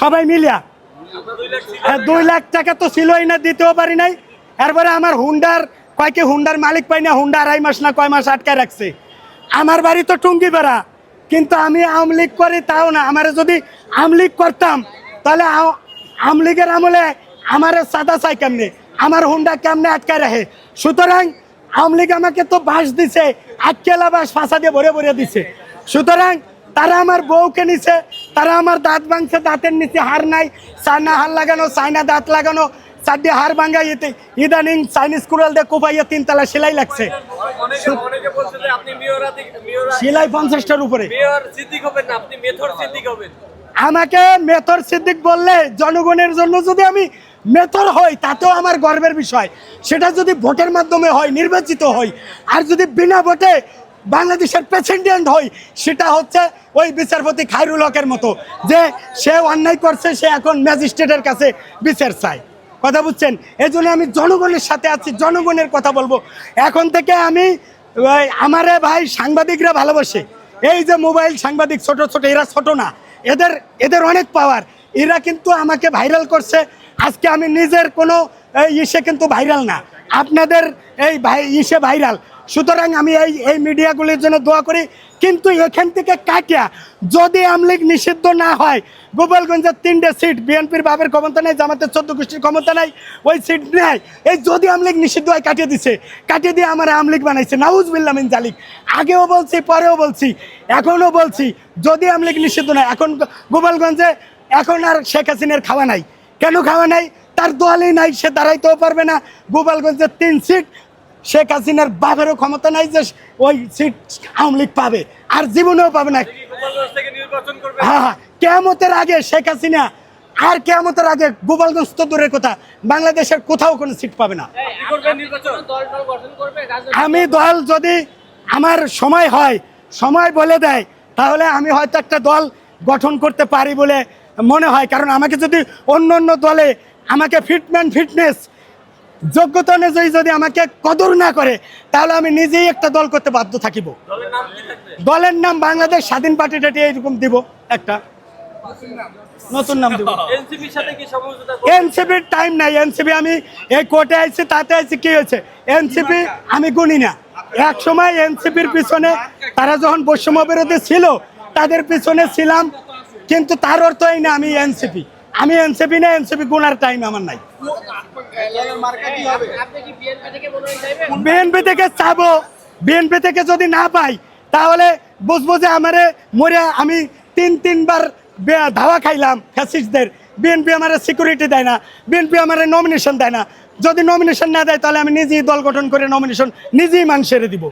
সবাই মিলিয়া। হ্যাঁ দুই লাখ টাকা তো ছিলই না, দিতেও পারি নাই। এরপরে আমার হুন্ডার কয়েকে হুন্ডার মালিক পাই না হুন্ডা আড়াই মাস না কয় মাস আটকায় রাখছে। আমার বাড়ি তো টুঙ্গি বেড়া কিন্তু আমি আমলিগ করি তাও না। আমার যদি আমলিগ করতাম, তাহলে আ- আমলিগের আমলে আমার সাদা চাই কেমনে? আমার হুন্ডা কেমনে আটকায় রাখে? সুতরাং আমলিগ আমাকে তো বাস দিছে, আটকেলা বাস ফাঁসা দিয়ে ভরে ভরে দিছে। সুতরাং তারা আমার বউকে নিছে, তারা আমার দাঁত ভাঙছে, দাঁতের নিচে হার নাই চায়না হার লাগানো চায়না দাঁত লাগানো, চারটে হার ভাঙ্গা ইতে ইদানিং চাইনিজ কুড়াল দিয়ে কোপাইয়া তিনতলা সেলাই লাগছে। সেলাই পঞ্চাশটার উপরে। আমাকে মেথর সিদ্দিক বললে জনগণের জন্য যদি আমি মেথর হই, তাতেও আমার গর্বের বিষয়। সেটা যদি ভোটের মাধ্যমে হয়, নির্বাচিত হই, আর যদি বিনা ভোটে বাংলাদেশের প্রেসিডেন্ট হই, সেটা হচ্ছে ওই বিচারপতি খায়রুল হকের মতো, যে সে অন্যায় করছে, সে এখন ম্যাজিস্ট্রেটের কাছে বিচার চায়। কথা বুঝছেন? এই জন্য আমি জনগণের সাথে আছি, জনগণের কথা বলব। এখন থেকে আমি আমারে ভাই সাংবাদিকরা ভালোবাসে। এই যে মোবাইল সাংবাদিক ছোট ছোট, এরা ছোট না। এদের এদের অনেক পাওয়ার এরা কিন্তু আমাকে ভাইরাল করছে। আজকে আমি নিজের কোনো ইসে কিন্তু ভাইরাল না। আপনাদের এই ভাই, ইসে ভাইরাল। সুতরাং আমি এই এই মিডিয়াগুলির জন্য দোয়া করি, কিন্তু এখান থেকে কাটিয়া যদি আমলিগ নিষিদ্ধ না হয়, গোপালগঞ্জের তিনটে সিট, বিএনপির বাবের ক্ষমতা নেই, জামাতের চোদ্দ গোষ্ঠীর ক্ষমতা নাই, ওই সিট নেই, এই যদি আমলিগ নিষিদ্ধ হয়, কাটিয়ে দিছে। কাটিয়ে দিয়ে আমার আমলিগ বানাইছে। নাউজ বিল্লামিন জালিক। আগেও বলছি, পরেও বলছি, এখনও বলছি, যদি আমলিগ নিষিদ্ধ নয় এখন গোপালগঞ্জে, এখন আর শেখ হাসিনের খাওয়া নাই। কেন খাওয়া নাই? তার দলই নাই সে দাঁড়াইতেও পারবে না। গোপালগঞ্জের তিন সিট শেখ হাসিনার বাপেরও ক্ষমতা নাই যে ওই সিট আওয়ামী লীগ পাবে আর জীবনেও পাবে না। হ্যাঁ হ্যাঁ কেয়ামতের আগে শেখ হাসিনা আর কেয়ামতের আগে গোপালগঞ্জ তো দূরের কথা বাংলাদেশের কোথাও কোনো সিট পাবে না। আমি দল যদি আমার সময় হয় সময় বলে দেয় তাহলে আমি হয়তো একটা দল গঠন করতে পারি বলে মনে হয়। কারণ আমাকে যদি অন্য অন্য দলে আমাকে ফিটম্যান ফিটনেস যোগ্যতা অনুযায়ী যদি আমাকে কদর না করে তাহলে আমি নিজেই একটা দল করতে বাধ্য থাকিব। দলের নাম বাংলাদেশ স্বাধীন পার্টি টাটি এইরকম দিব একটা। নতুন নাম দিব। এনসিপির টাইম নাই। এনসিপি আমি এই কোর্টে আইছি তাতে আইছি কি হয়েছে? এনসিপি আমি গুনি না। এক সময় এনসিপির পিছনে তারা যখন বৈষম্য বিরোধী ছিল তাদের পিছনে ছিলাম কিন্তু তার অর্থ এই না আমি এনসিপি। আমি এনসিপি না, এনসিপি গুনার টাইম আমার নাই। বিএনপি থেকে চাবো। বিএনপি থেকে যদি না পাই, তাহলে বুঝব যে আমারে মরে আমি তিন, তিনবার ধাওয়া খাইলাম ফ্যাসিস্টদের বিএনপি আমার সিকিউরিটি দেয় না বিএনপি আমার নমিনেশন দেয় না। যদি নমিনেশন না দেয়, তাহলে আমি নিজেই দল গঠন করে নমিনেশন নিজেই মান সেরে দিব।